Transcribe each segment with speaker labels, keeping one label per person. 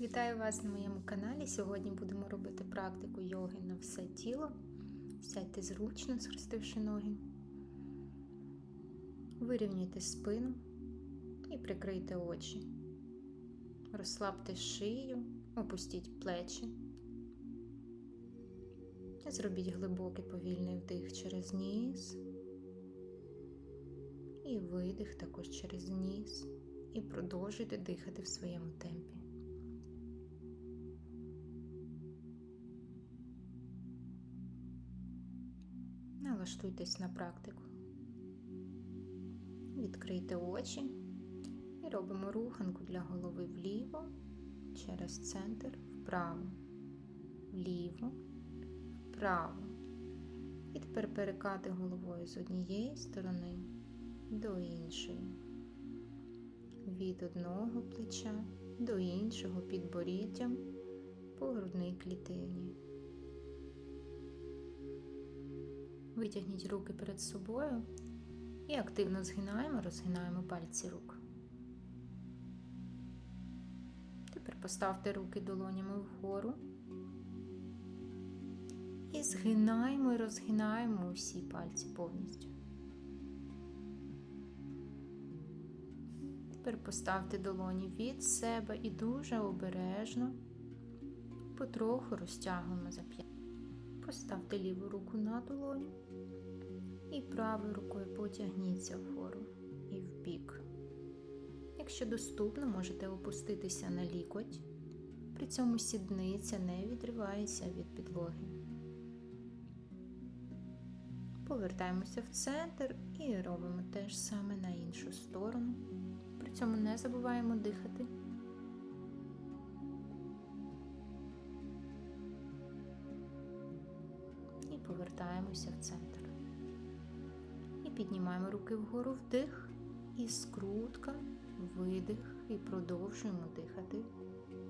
Speaker 1: Вітаю вас на моєму каналі. Сьогодні будемо робити практику йоги на все тіло. Сядьте зручно, схрестивши ноги. Вирівняйте спину і прикрийте очі. Розслабте шию, опустіть плечі. Зробіть глибокий повільний вдих через ніс. І видих також через ніс. І продовжуйте дихати в своєму темпі. Налаштуйтесь на практику. Відкрийте очі і робимо руханку для голови вліво, через центр, вправо, вліво, вправо. І тепер перекати головою з однієї сторони до іншої. Від одного плеча до іншого підборіддям по грудній клітині. Витягніть руки перед собою і активно згинаємо, розгинаємо пальці рук. Тепер поставте руки долонями вгору і згинаємо і розгинаємо усі пальці повністю. Тепер поставте долоні від себе і дуже обережно, потроху розтягуємо зап'ястя. Поставте ліву руку на долоню і правою рукою потягніться вгору і вбік. Якщо доступно, можете опуститися на лікоть, при цьому сідниця не відривається від підлоги. Повертаємося в центр і робимо те ж саме на іншу сторону. При цьому не забуваємо дихати. Повертаємося в центр. І піднімаємо руки вгору вдих і скрутка, видих, і продовжуємо дихати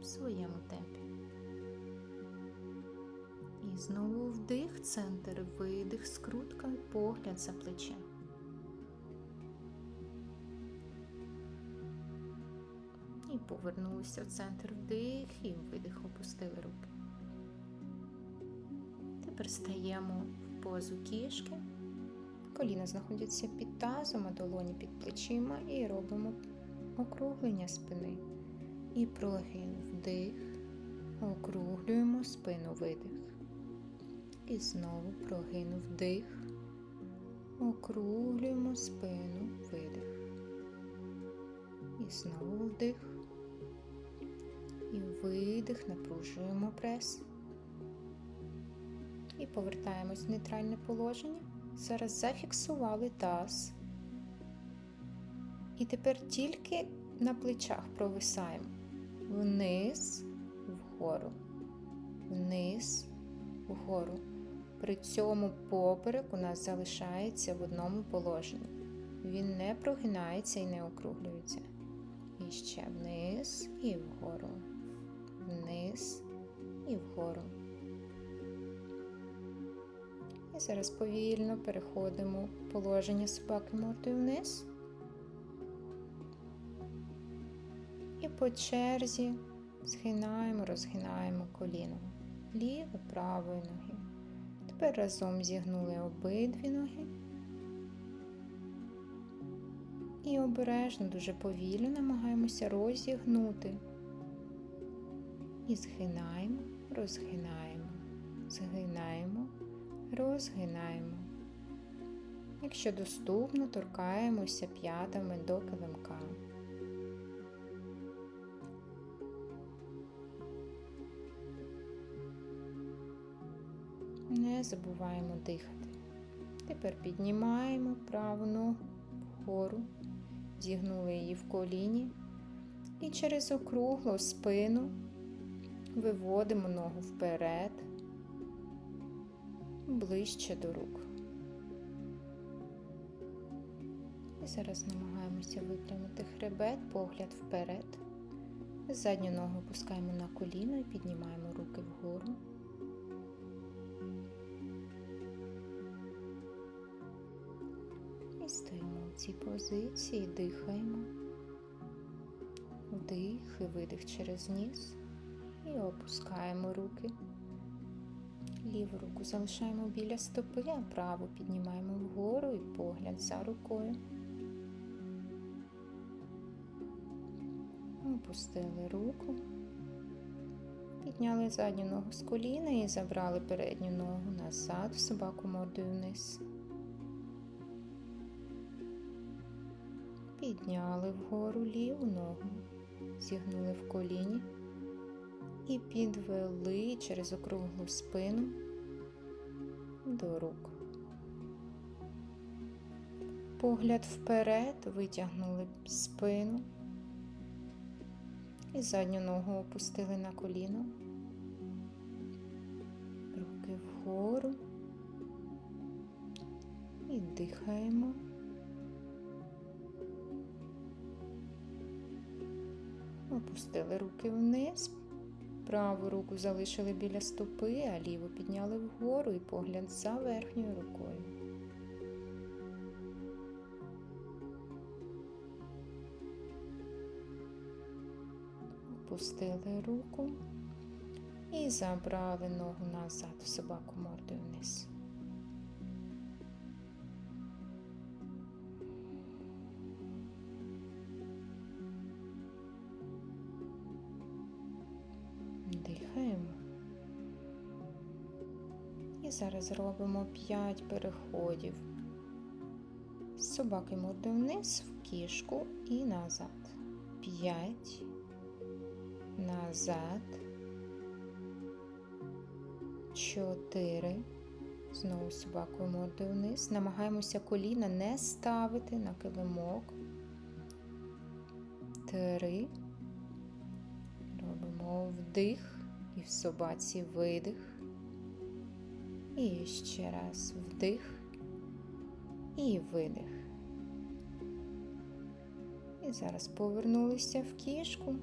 Speaker 1: в своєму темпі. І знову вдих, центр, видих, скрутка, погляд за плече. І повернулися в центр вдих і видих, опустили руки. Тепер стаємо в позу кішки. Коліна знаходяться під тазом, а долоні під плечима і робимо округлення спини. І прогин вдих, округлюємо спину видих. І знову прогин вдих, округлюємо спину видих. І знову вдих. І видих, напружуємо прес. І повертаємось в нейтральне положення. Зараз зафіксували таз. І тепер тільки на плечах провисаємо вниз, вгору, вниз, вгору. При цьому поперек у нас залишається в одному положенні. Він не прогинається і не округлюється. І ще вниз і вгору, вниз і вгору. Зараз повільно переходимо в положення собаки мордою вниз. І по черзі згинаємо, розгинаємо коліно ліве, правої ноги. Тепер разом зігнули обидві ноги. І обережно, дуже повільно намагаємося розігнути. І згинаємо, розгинаємо, згинаємо, розгинаємо. Якщо доступно, торкаємося п'ятами до килимка. Не забуваємо дихати. Тепер піднімаємо праву ногу вгору, зігнули її в коліні і через округлу спину виводимо ногу вперед, ближче до рук. І зараз намагаємося випрямити хребет, погляд вперед. Задню ногу опускаємо на коліно і піднімаємо руки вгору. І стоїмо в цій позиції, дихаємо. Вдих і видих через ніс. І опускаємо руки. Ліву руку залишаємо біля стопи, а праву піднімаємо вгору і погляд за рукою. Опустили руку, підняли задню ногу з коліна і забрали передню ногу назад, в собаку мордою вниз. Підняли вгору ліву ногу, зігнули в коліні і підвели через округлу спину до рук. Погляд вперед, витягнули спину і задню ногу опустили на коліно, руки вгору і дихаємо. Опустили руки вниз, праву руку залишили біля стопи, а ліву підняли вгору і погляд за верхньою рукою. Опустили руку і забрали ногу назад в собаку мордою вниз. Дихаємо. І зараз робимо 5 переходів. З собаки мордою вниз в кішку і назад. 5 назад. 4. Знову собакою мордою вниз. Намагаємося коліна не ставити на килимок. 3. Робимо вдих і в собаці видих. І ще раз вдих і видих. І зараз повернулися в кішку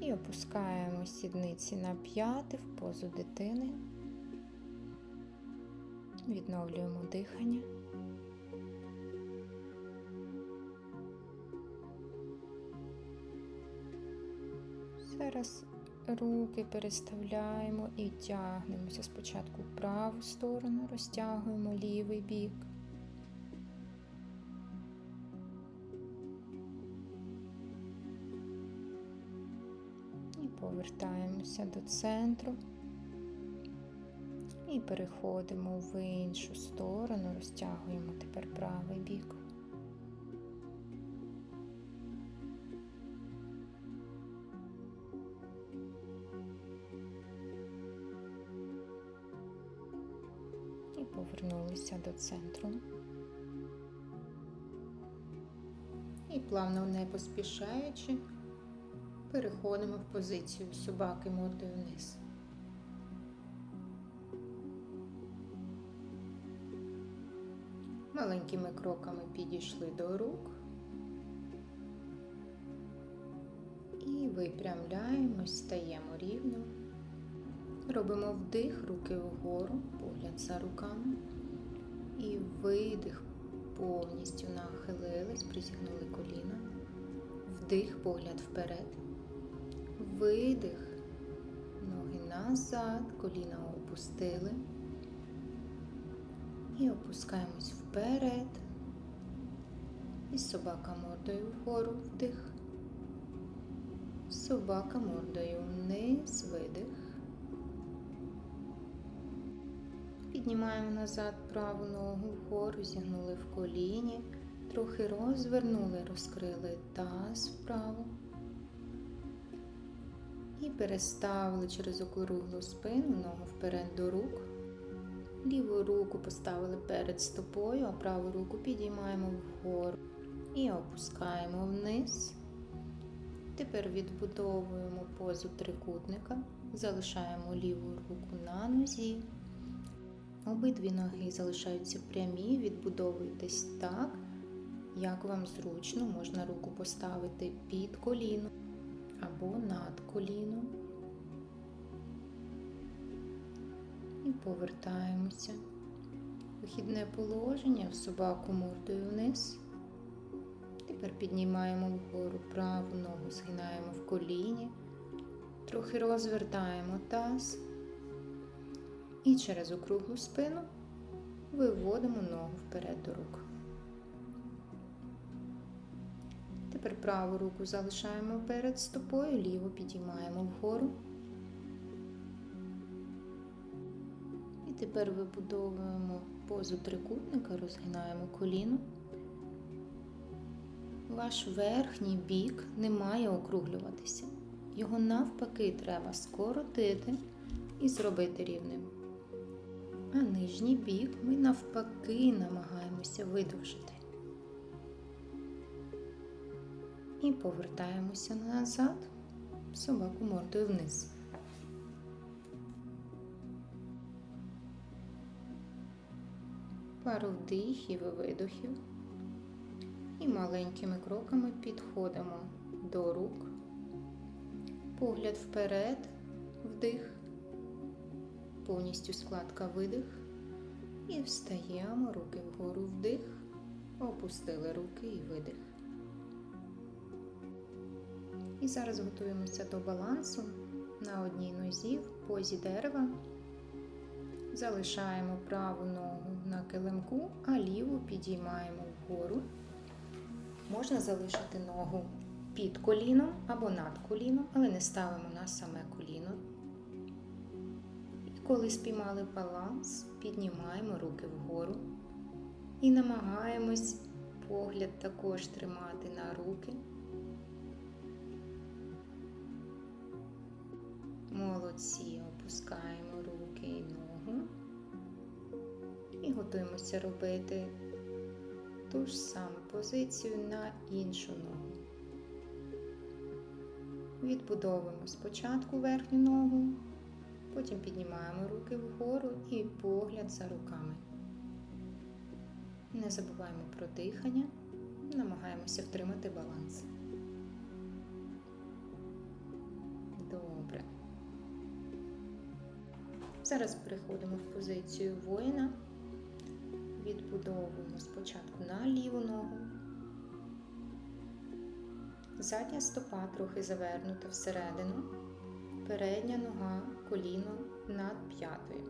Speaker 1: і опускаємо сідниці на п'яти в позу дитини. Відновлюємо дихання. Зараз руки переставляємо і тягнемося спочатку в праву сторону, розтягуємо лівий бік. І повертаємося до центру. І переходимо в іншу сторону, розтягуємо тепер правий бік. Повернулися до центру. І плавно не поспішаючи переходимо в позицію собаки мордою вниз. Маленькими кроками підійшли до рук і випрямляємось, стаємо рівно. Робимо вдих, руки вгору, погляд за руками. І видих, повністю нахилились, призігнули коліна. Вдих, погляд вперед. Видих, ноги назад, коліна опустили. І опускаємось вперед. І собака мордою вгору вдих. Собака мордою вниз, видих. Піднімаємо назад праву ногу вгору, зігнули в коліні, трохи розвернули, розкрили таз вправо. І переставили через округлу спину ногу вперед до рук. Ліву руку поставили перед стопою, а праву руку підіймаємо вгору і опускаємо вниз. Тепер відбудовуємо позу трикутника, залишаємо ліву руку на нозі. Обидві ноги залишаються прямі, відбудовуйтесь так, як вам зручно, можна руку поставити під коліно або над коліном. І повертаємося. Вихідне положення в собаку мордою вниз. Тепер піднімаємо вгору праву ногу, згинаємо в коліні, Трохи розвертаємо таз і через округлу спину виводимо ногу вперед до рук. Тепер праву руку залишаємо перед стопою, ліву підіймаємо вгору. І тепер вибудовуємо позу трикутника, розгинаємо коліно. Ваш верхній бік не має округлюватися. Його навпаки треба скоротити і зробити рівним. А нижній бік ми навпаки намагаємося видовжити. І повертаємося назад, собаку мордою вниз. Пару вдихів і видохів. І маленькими кроками підходимо до рук. Погляд вперед, вдих, повністю складка видих. І встаємо, руки вгору вдих, опустили руки і видих. І зараз готуємося до балансу на одній нозі в позі дерева. Залишаємо праву ногу на килимку, а ліву підіймаємо вгору. Можна залишити ногу під коліном або над коліном, але не ставимо на саме коліно. Коли спіймали баланс, піднімаємо руки вгору і намагаємось погляд також тримати на руки. Молодці, опускаємо руки і ногу. І готуємося робити ту ж саму позицію на іншу ногу. Відбудовуємо спочатку верхню ногу, потім піднімаємо руки вгору і погляд за руками. Не забуваємо про дихання, намагаємося втримати баланс. Добре. Зараз переходимо в позицію воїна. Відбудовуємо спочатку на ліву ногу. Задня стопа трохи завернута всередину. Передня нога, коліно над п'ятою.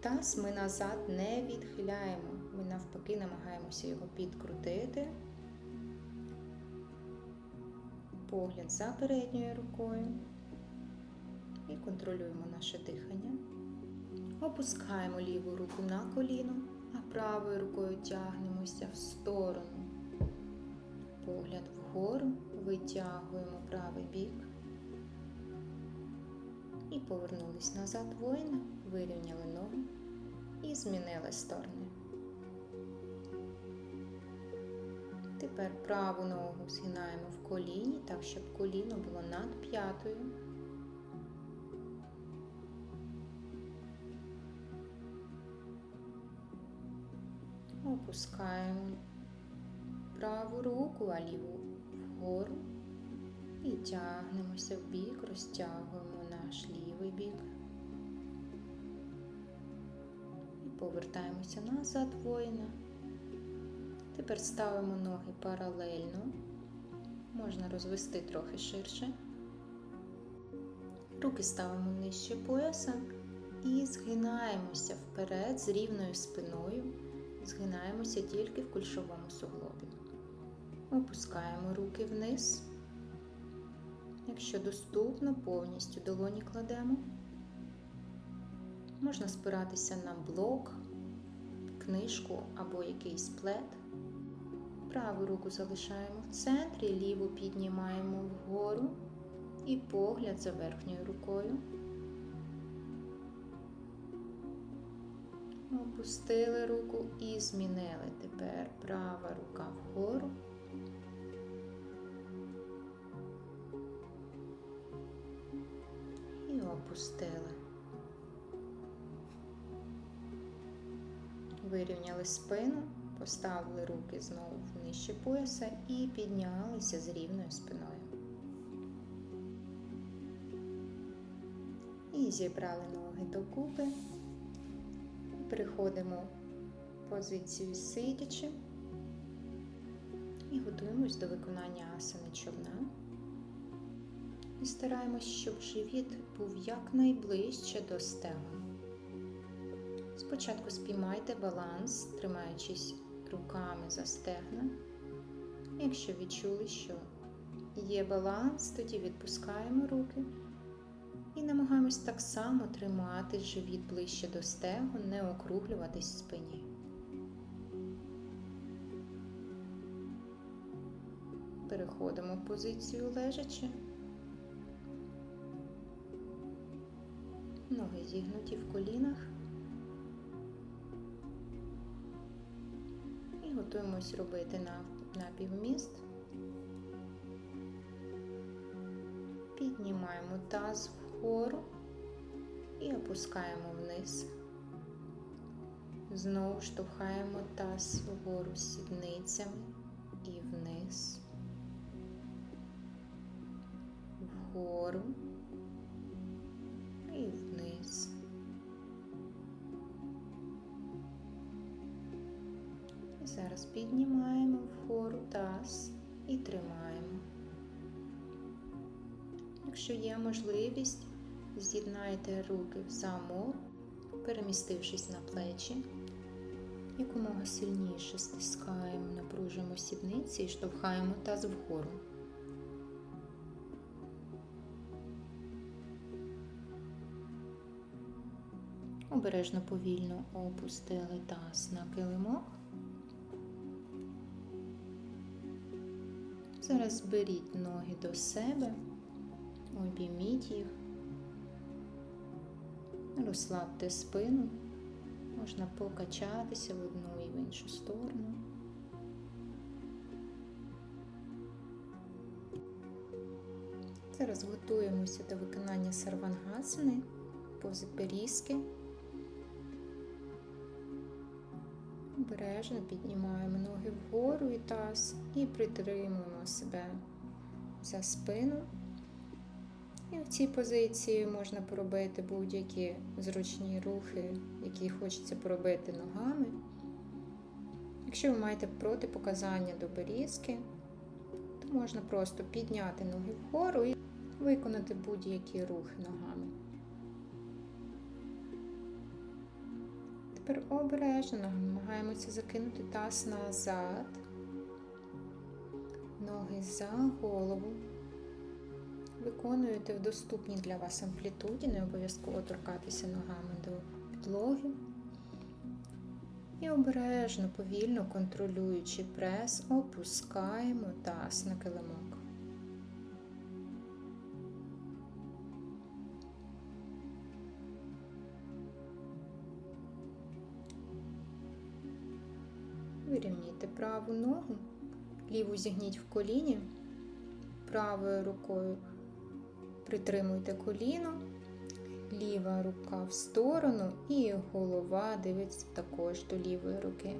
Speaker 1: Таз ми назад не відхиляємо. Ми навпаки намагаємося його підкрутити. Погляд за передньою рукою. І контролюємо наше дихання. Опускаємо ліву руку на коліно, а правою рукою тягнемося в сторону. Погляд вгору, витягуємо правий бік. І повернулись назад воїна, вирівняли ногу і змінили сторони. Тепер праву ногу згинаємо в коліні, так, щоб коліно було над п'ятою. Опускаємо праву руку, а ліву вгору і тягнемося в бік, розтягуємо наш лівий бік. І повертаємося назад воїна. Тепер ставимо ноги паралельно, можна розвести трохи ширше. Руки ставимо нижче пояса і згинаємося вперед з рівною спиною. Згинаємося тільки в кульшовому суглобі. Опускаємо руки вниз. Якщо доступно, повністю долоні кладемо. Можна спиратися на блок, книжку або якийсь плед. Праву руку залишаємо в центрі, ліву піднімаємо вгору і погляд за верхньою рукою. Опустили руку і змінили. Тепер права рука вгору. Опустили. Вирівняли спину, поставили руки знову нижче пояса і піднялися з рівною спиною. І зібрали ноги докупи. Переходимо в позицію сидячи і готуємось до виконання асани човна. І стараємось, щоб живіт був якнайближче до стегон. Спочатку спіймайте баланс, тримаючись руками за стегна. Якщо відчули, що є баланс, тоді відпускаємо руки і намагаємось так само тримати живіт ближче до стегон, не округлюватись в спині. Переходимо в позицію лежачи. Ноги зігнуті в колінах. І готуємось робити на напівміст. Піднімаємо таз вгору і опускаємо вниз. Знову штовхаємо таз вгору сідницями і вниз, Якщо є можливість, з'єднайте руки в замок, перемістившись на плечі. Якомога сильніше стискаємо, напружуємо сідниці і штовхаємо таз вгору. Обережно повільно опустили таз на килимок. Зараз зберіть ноги до себе, обійміть їх, розслабте спину, можна покачатися в одну і в іншу сторону. Зараз готуємося до виконання сарвангасани, пози періски. Обережно піднімаємо ноги вгору і таз і притримуємо себе за спину. І в цій позиції можна поробити будь-які зручні рухи, які хочеться поробити ногами. Якщо ви маєте протипоказання до берізки, то можна просто підняти ноги вгору і виконати будь-які рухи ногами. Тепер обережно намагаємося закинути таз назад, ноги за голову. Виконуєте в доступній для вас амплітуді, не обов'язково торкатися ногами до підлоги. І обережно, повільно контролюючи прес, опускаємо таз на килимок. Вирівнійте праву ногу, ліву зігніть в коліні, правою рукою притримуйте коліно, ліва рука в сторону і голова дивиться також до лівої руки.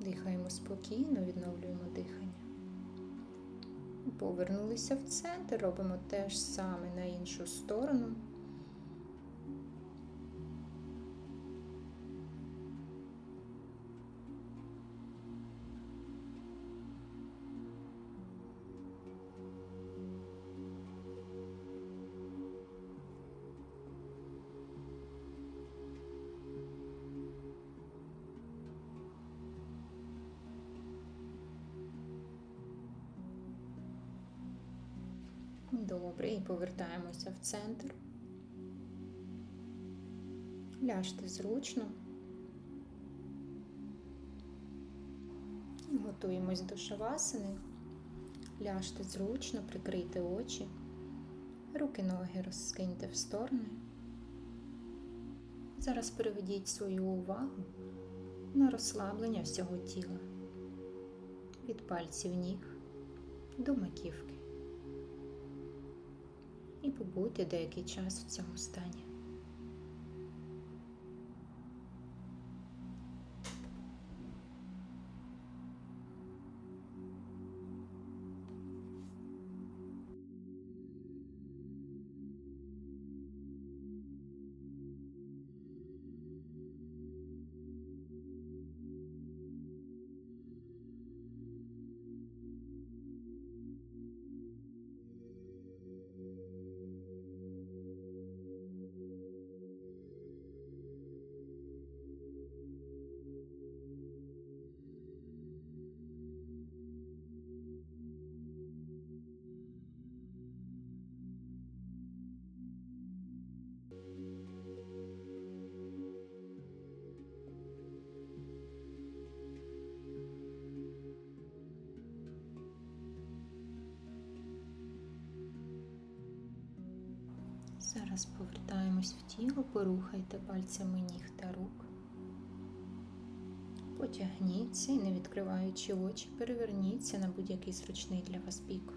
Speaker 1: Дихаємо спокійно, відновлюємо дихання. Повернулися в центр, робимо те ж саме на іншу сторону. Добре, і повертаємося в центр. Ляжте зручно. Готуємось до шавасини. Ляжте зручно, прикрийте очі, руки ноги розкиньте в сторони. Зараз переведіть свою увагу на розслаблення всього тіла від пальців ніг до маківки побудьте деякий час в цьому стані. Зараз повертаємось в тіло, порухайте пальцями ніг та рук. Потягніться і, не відкриваючи очі, переверніться на будь-який зручний для вас бік.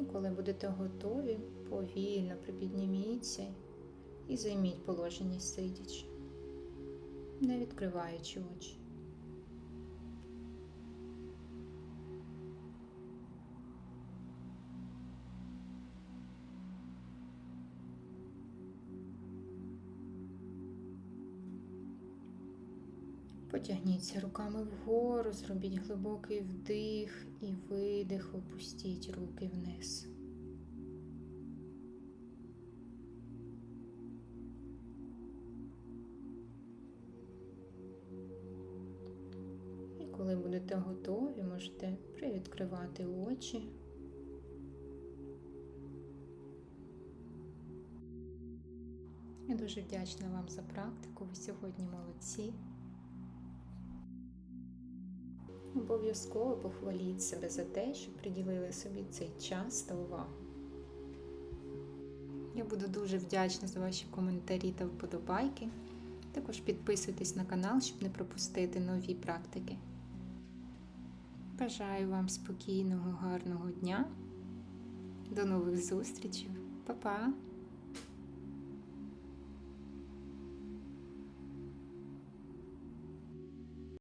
Speaker 1: І коли будете готові, повільно припідніміться і займіть положення сидячи, не відкриваючи очі. Потягніться руками вгору, зробіть глибокий вдих і видих, опустіть руки вниз. Коли будете готові, можете привідкривати очі. Я дуже вдячна вам за практику. Ви сьогодні молодці. Обов'язково похваліть себе за те, що приділили собі цей час та увагу. Я буду дуже вдячна за ваші коментарі та вподобайки. Також підписуйтесь на канал, щоб не пропустити нові практики. Бажаю вам спокійного, гарного дня. До нових зустрічей. Па-па!